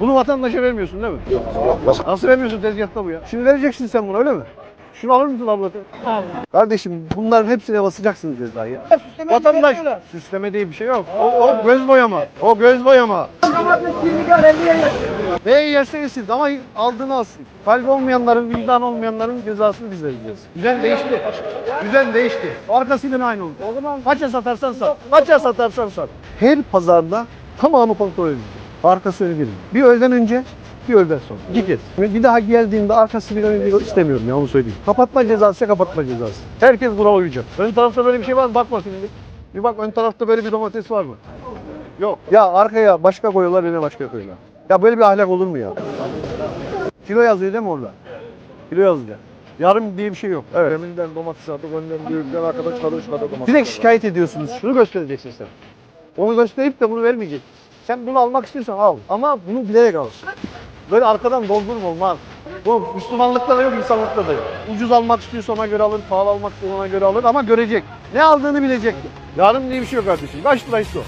Bunu vatandaşa vermiyorsun değil mi? Nasıl vermiyorsun tezgahta bu ya? Şimdi vereceksin sen bunu öyle mi? Şunu alır mısın ablacığım? Kardeşim bunların hepsine basacaksınız cezayı. Vatandaş süsleme diye bir şey yok. O, o göz boyama. O göz boyama. Neyi yerse yesin ama aldığını alsın. Kalbi olmayanların, vicdan olmayanların cezasını biz vereceğiz. Düzen değişti. Düzen değişti. Arkasıyla aynı oldu. O zaman kaça satarsan sat. Kaça satarsan sat. Her pazarda tamamı kontrol edilir. Arkası önü bir. Bir öğleden önce, bir öğleden sonra. İki kez. Bir daha geldiğinde arkası bir bir istemiyorum ya onu söyleyeyim. Kapatma cezası kapatma cezası. Herkes buna uyacak. Ön tarafta böyle bir şey var mı? Bakma şimdi. Bir bak ön tarafta böyle bir domates var mı? Yok. Ya arkaya başka koyuyorlar, öne başka koyuyorlar. Ya böyle bir ahlak olur mu ya? Kilo yazıyor değil mi orada? Kilo yazıyor. Yarım diye bir şey yok. Evet. Deminden domates aldık, önden büyükten arkadaş çalışmadı domates. Direkt şikayet ediyorsunuz. Şunu göstereceksin sen. Onu gösterip de bunu vermeyeceksin. Sen bunu almak istiyorsan al. Ama bunu bilerek al. Böyle arkadan doldurma olmaz. Bu Müslümanlıkta da yok, insanlıkta da yok. Ucuz almak istiyorsa ona göre alır, pahalı almak istiyorsa ona göre alır ama görecek. Ne aldığını bilecek. Yarım diye bir şey yok kardeşim. Kaç liraysa o.